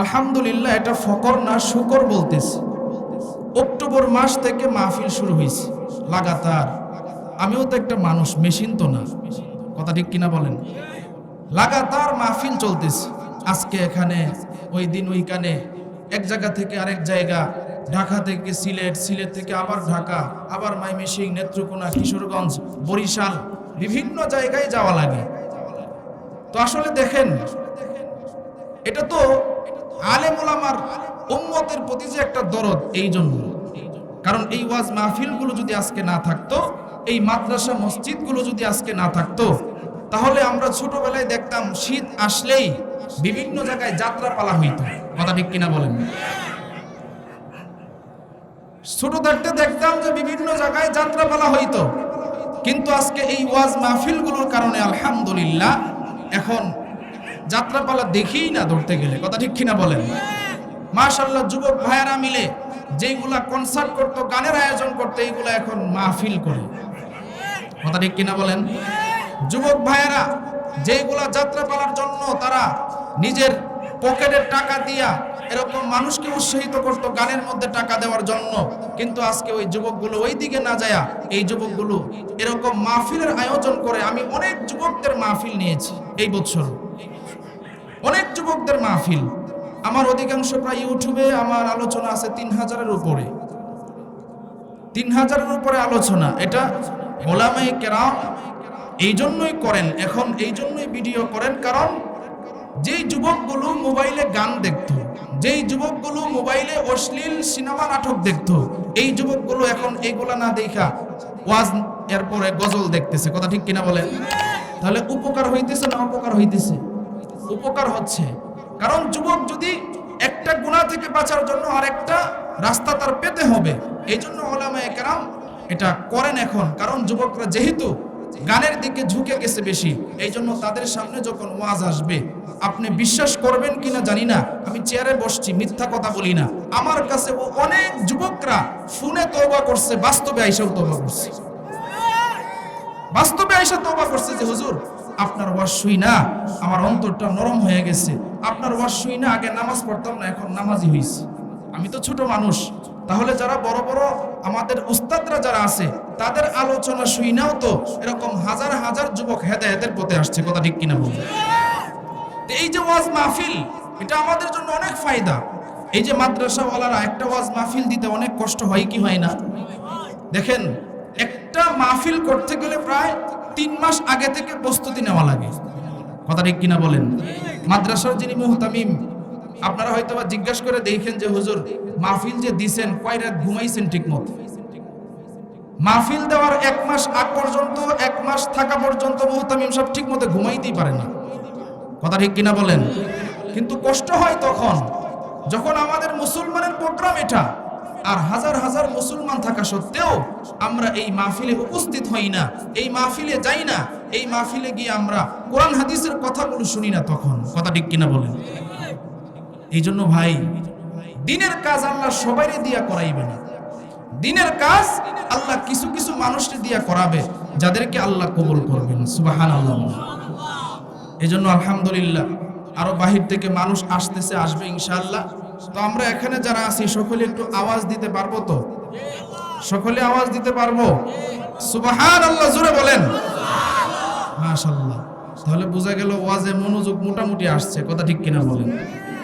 আলহামদুলিল্লাহ, এটা ফকর না শুকর বলতেছি। অক্টোবর মাস থেকে মাহফিল শুরু হয়েছে, লাগাতার। আমিও তো একটা মানুষ, মেশিন তো না। কথা ঠিক কিনা বলেন? লাগাতার মাহফিল চলতেছে। আজকে এখানে, ওই দিন ওইখানে, এক জায়গা থেকে আরেক জায়গা, ঢাকা থেকে সিলেট সিলেট থেকে আবার ঢাকা, আবার মাইমেসিং নেত্রকোনা, কিশোরগঞ্জ, বরিশাল, বিভিন্ন জায়গায় যাওয়া লাগে। তো আসলে দেখেন, এটা তো আলেম ওলামার উম্মতের প্রতি যে একটা দরদ, এই জন্য। কারণ এই ওয়াজ মাহফিলগুলো যদি আজকে না থাকতো, এই মাদ্রাসা মসজিদগুলো যদি আজকে না থাকতো, তাহলে আমরা ছোটবেলায় দেখতাম শীত আসলেই বিভিন্ন জায়গায় যাত্রা পালা হইতো। কথা ঠিক কিনা বলেন? ছোট থাকতে দেখতাম যে বিভিন্ন জায়গায় যাত্রা পালা হইতো। কিন্তু আজকে এই ওয়াজ মাহফিলগুলোর কারণে আলহামদুলিল্লাহ, এখন যাত্রাপালা দেখেই না ধরতে গেলে, কথা ঠিক কিনা বলেন? মাশাল্লাহ যুবক ভাইয়ারা মিলে যেইগুলা কনসার্ট করতো, গানের আয়োজন করতো, এইগুলা এখন মাহফিল করে। কথা ঠিক কিনা বলেন? যুবক ভাইয়েরা, যেইগুলা যাত্রাপালার জন্য তারা নিজের পকেটের টাকা দিয়া এরকম মানুষকে উৎসাহিত করত, গানের মধ্যে টাকা দেওয়ার জন্য। কিন্তু আজকে ওই যুবকগুলো ওই দিকে না যায়, এই যুবকগুলো এরকম মাহফিলের আয়োজন করে, আমি অনেক যুবকদের মাহফিল নিয়েছি এই বছর। অনেক যুবকদের মাহফিল। আমার অধিকাংশ প্রায় ইউটিউবে আমার আলোচনা আছে তিন হাজারের উপরে। তিন হাজারের উপরে আলোচনা, এটা ওলামাই কেরাম এই জন্যই করেন, এখন এই জন্যই ভিডিও করেন, কারণ যেই যুবকগুলো মোবাইলে গান দেখতো, যেই যুবকগুলো মোবাইলে অশ্লীল সিনেমা নাটক দেখতো, এই যুবকগুলো এখন এগুলা না দেখা ওয়াজ এরপরে গজল দেখতেছে, কথা ঠিক কিনা বলেন? তাহলে উপকার হইতেছে না অপকার হইতেছে? উপকার হচ্ছে। কারণ যুবক যদি একটা গুণা থেকে বাঁচার জন্য আরেকটা রাস্তা তার পেতে হবে এই জন্য ওলামায়ে এটা করেন এখন। কারণ যুবকরা যেহেতু গানের দিকে ঝুঁকে গেছে বেশি এই জন্য তাদের সামনে যখন ওয়াজ আসবে, আপনি বিশ্বাস করবেন কিনা জানি না, আমি চেয়ারে বসছি, মিথ্যা কথা বলি না। আমার কাছে অনেক যুবকরা ফোনে তওবা করছে, বাস্তবে আইসাও তওবা করছে। বাস্তবে আইসা তওবা করছে যে, হুজুর, আপনার ওয়াজ শুই না, আমার অন্তরটা নরম হয়ে গেছে। আপনার ওয়াজ শুই না, আগে নামাজ পড়তাম না, এখন নামাজি হইছি। আমি তো ছোট মানুষ, তাহলে যারা বড় বড় আমাদের উস্তাদরা যারা আছে, তাদের আলোচনা শুই নাও তো। এরকম হাজার হাজার যুবক হেদায়েতের পথে আসছে, কথা ঠিক কিনা বলব এই যে ওয়াজ মাহফিল, এটা আমাদের জন্য অনেক ফায়দা। এই যে মাদ্রাসাওয়ালারা একটা ওয়াজ মাহফিল দিতে অনেক কষ্ট হয়, কি হয় না? দেখেন একটা মাহফিল করতে গেলে প্রায় তিন মাস আগে থেকে প্রস্তুতি নেওয়া লাগে। কথা ঠিক কিনা বলেন? মাদ্রাসার যিনি মুহতামিম, আপনারা হয়তো বা জিজ্ঞাসা করে দেখেন যে, হুজুর, মাহফিল যে দিছেন, কয় রাত ঘুমাইছেন ঠিক মতো মাহফিল দেওয়ার এক মাস আগ পর্যন্ত, এক মাস থাকা পর্যন্ত মুহতামিম সব ঠিক মতো ঘুমাইতেই পারে না। কথা ঠিক কিনা বলেন? কিন্তু কষ্ট হয় তখন, যখন আমাদের মুসলমানের প্রোগ্রাম এটা আর হাজার হাজার মুসলমান থাকা সত্ত্বেও আমরা এই মাহফিলে উপস্থিত হই না, এই মাহফিলে যাই না, এই মাহফিলে গিয়ে আমরা কোরআন হাদিসের কথাগুলো শুনি না তখন। কথা ঠিক কিনা বলেন? এই জন্য ভাই, দিনের কাজ আল্লাহ সবাইরে দিয়া করাইবে না। দিনের কাজ আল্লাহ কিছু কিছু মানুষকে দিয়া করাবে, যাদেরকে আল্লাহ কবুল করবেন। সুবাহান আল্লাহ এই জন্য আলহামদুলিল্লাহ, আরও বাহির থেকে মানুষ আসতেছে, আসবে ইনশাআল্লাহ। তো আমরা এখানে যারা আছি, সকলে একটু আওয়াজ দিতে পারব তো? সকলে আওয়াজ দিতে পারব? সুবাহান আল্লাহ জুড়ে বলেন। মাশাল্লাহ তাহলে বোঝা গেল ওয়াজে মনোযোগ মোটামুটি আসছে, কথা ঠিক কিনা বলেন।